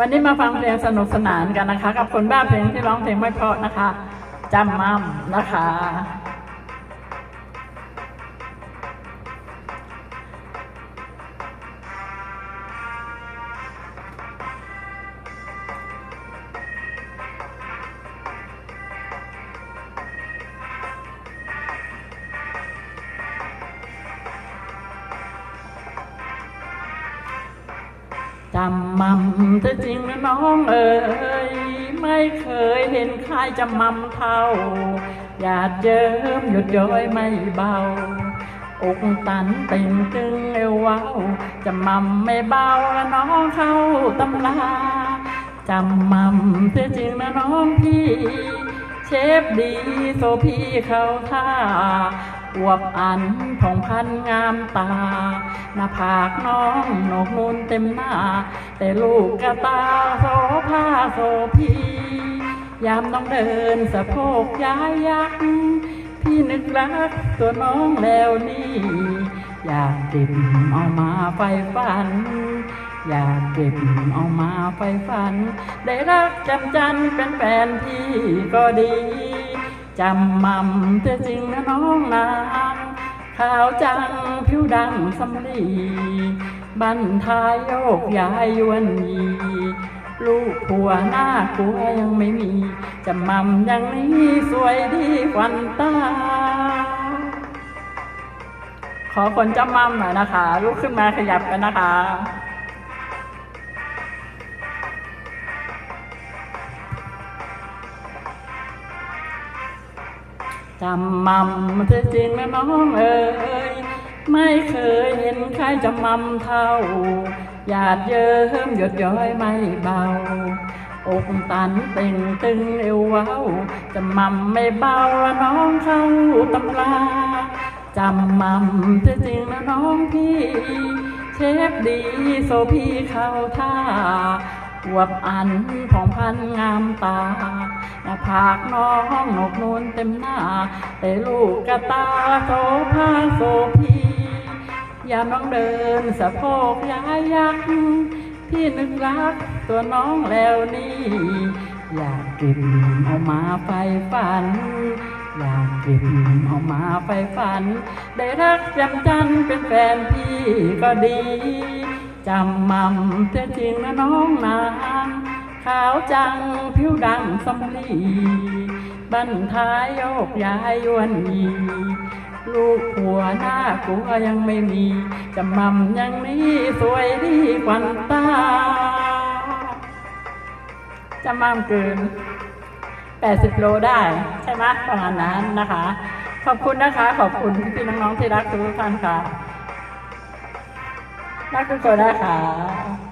วันนี้มาฟังเพลงสนุกสนานกันนะคะ กับคนบ้าเพลงที่ร้องเพลงไม่เพราะนะคะจำมั่มนะคะ จำมั่มเธอจริงนะน้องเอ๋ยไม่เคยเห็นใครจำมั่มเท่าหยาดเยิ้มหยุดย้อยไม่เบาอกตันเต่งตึงเอวว้าจำมั่มไม่เบาและน้องเข้าตำลาจำมั่มเธอจริงนะน้องพี่ เชฟดีโซพี่เข้าท่า อวบอันผ่องพันงามตา หน้าผากน้องหนกนูนเต็มหน้า แต่ลูกกระตาโซภาโซพี ยามน้องเดินสะโพกย้ายยัก พี่นึกรักตัวน้องแล้วนี่ อยากเก็บเอามาไฟฝัน อยากเก็บเอามาไฟฝัน ได้รักจำจันเป็นแฟนพี่ก็ดี จำมั่มเธอจริงนะน้องนางขาวจังผิวดังสำลีบันทายโยกย้ายยวนยีลูกผัวหน้ากลัวยังไม่มีจำมั่มอย่างนี้สวยดีกวันตา ขอคนจำมั่มหน่อยนะคะลุกขึ้นมาขยับกันนะคะ จำมัมเธอจริงนะน้องเอ๋ยไม่เคยเห็นใครจำมัมเท่า หยาดเยิ้มหยดย้อยไม่เบา อกตันเต่งตึงเอวเว้าจำมัมไม่เบาละน้องเข้าตำลาจำมัมเธอจริงนะน้องพี่ เชฟดีโซพี่เข้าท่า วบอันของพันงามตาหน้าผากน้องหนกนูนเต็มหน้า แต่ลูกกระตาโซภาโซพียามน้องเดินสะโพกย้ายยักพี่นึกรักตัวน้องแล้วนี่ อยากเก็บเอามาไฟฝัน อยากเก็บเอามาไฟฝัน ได้รักจำจันเป็นแฟนพี่ก็ดี จำมั่มเธอจริงนะน้องนางขาวจังผิวดังสำลีบันท้ายโยกย้ายยวนยีลูกผัวหน้ากลัวยังไม่มีจำมั่มย่างนี้สวยดีกวันตาจำมั่มเกิน 80 โลได้ ใช่ไหมประมาณนั้นนะคะ ขอบคุณนะคะ ขอบคุณพี่ๆน้องๆที่รักทุกท่านค่ะ รักทุกคนนะคะ